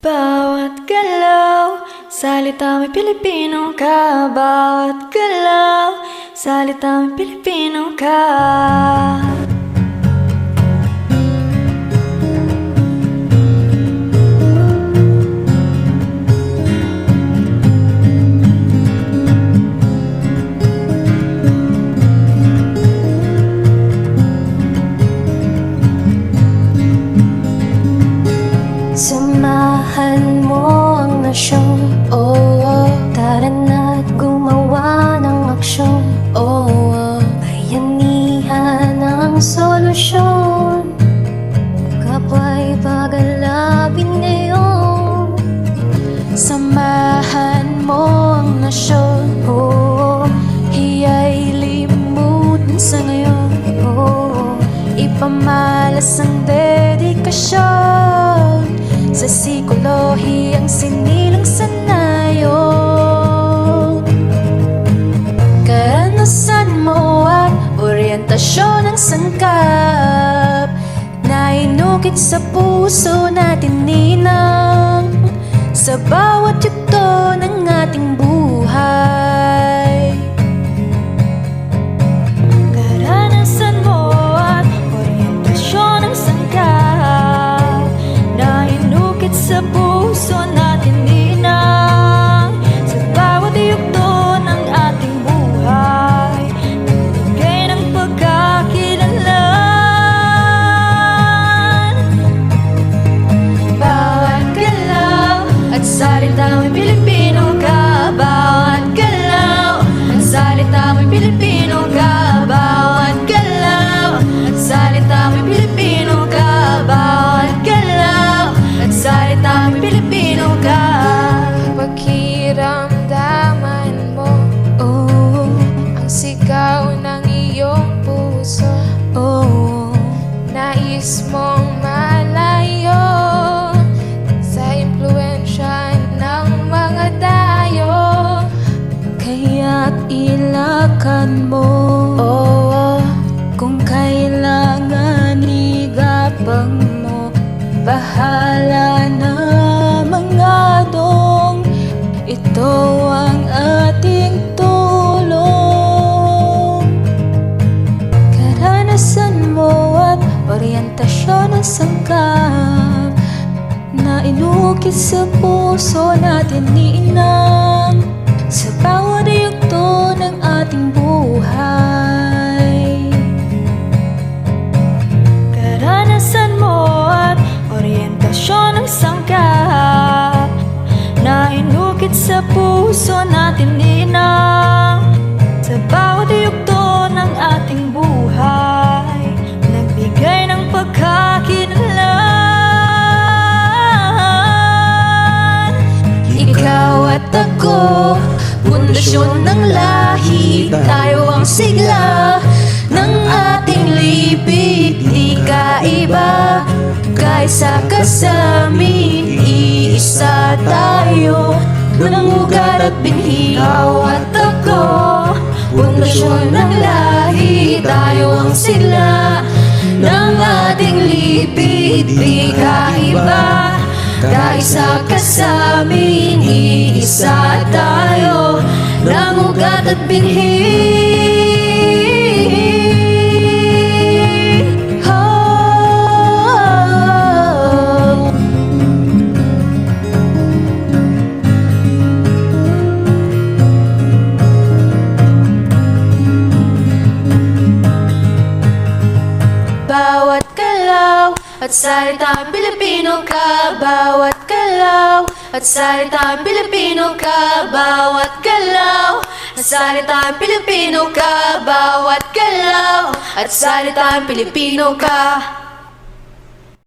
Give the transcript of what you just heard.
Bawat galaw, salita may Pilipino ka. Bawat galaw, salita may Pilipino ka Sa psikolohiyang sinilang sanayon Karanasan mo at oryentasyon ng sangkap Na inukit sa puso natin ninang. Sa bawat yugto ng ating buhay oryentasyon ng sangkap Na inukit sa puso natin ninang Sa bawat yugto ng ating buhay. Karanasan mo at oryentasyon ng sangkap Na inukit sa puso natin pundasyon ng lahi Tayo ang sigla ng ating lipid Di kaiba, kaysa kasamin Iisa tayo, ng ugat at binhi Ikaw at ako, pundasyon ng lahi Tayo ang sigla ng ating lipid Di kaiba, Kaisa ka sa amin, iisa tayo at binhi. Bawat galaw at salita Pilipino ka Bawat galaw at salita Pilipino ka Bawat galaw at salita Pilipino ka Bawat galaw. At salita Pilipino ka